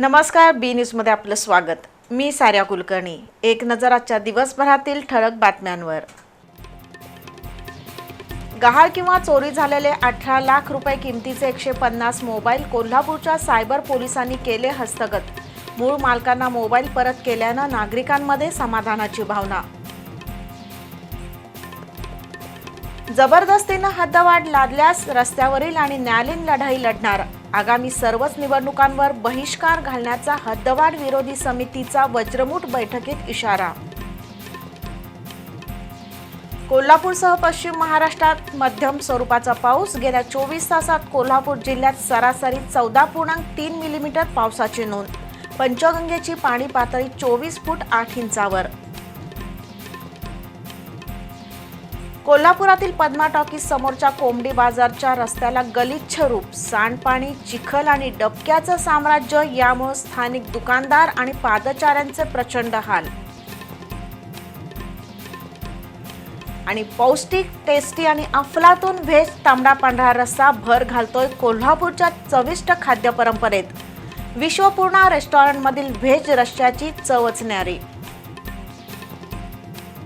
नमस्कार बी न्यूजमध्ये आपलं स्वागत. मी साऱ्या कुलकर्णी. एक नजर आजच्या दिवसभरातील ठळक बातम्यांवर. गहाळ किंवा चोरी झालेले अठरा लाख रुपये किमतीचे एकशे पन्नास मोबाईल कोल्हापूरच्या सायबर पोलिसांनी केले हस्तगत. मूळ मालकांना मोबाईल परत केल्यानं नागरिकांमध्ये समाधानाची भावना. जबरदस्तीनं हद्दवाढ लादल्यास रस्त्यावरील आणि न्यायालयीन लढाई लढणार. आगामी सर्वच निवडणुकांवर बहिष्कार घालण्याचा हद्दवाढ विरोधी समितीचा वज्रमूठ बैठकीत इशारा. कोल्हापूरसह पश्चिम महाराष्ट्रात मध्यम स्वरूपाचा पाऊस. गेल्या चोवीस तासात कोल्हापूर जिल्ह्यात सरासरी चौदा पूर्णांक तीन मिलीमीटर पावसाची नोंद. पंचगंगेची पाणी पातळी चोवीस फूट आठ इंचावर. कोल्हापुरातील पद्मा टॉकीज समोरच्या कोंबडी बाजारच्या रस्त्याला गलिच्छ रूप सांडपाणी चिखल आणि डबक्याचं साम्राज्य यामुळे स्थानिक दुकानदार आणि पादचाऱ्यांचे प्रचंड हाल. आणि पौष्टिक टेस्टी आणि अफलातून व्हेज तांबडा पांढरा रस्सा भर घालतोय कोल्हापूरच्या चविष्ट खाद्य परंपरेत विश्वपूर्णा रेस्टॉरंटमधील व्हेज रश्श्याची चवच न्यारी.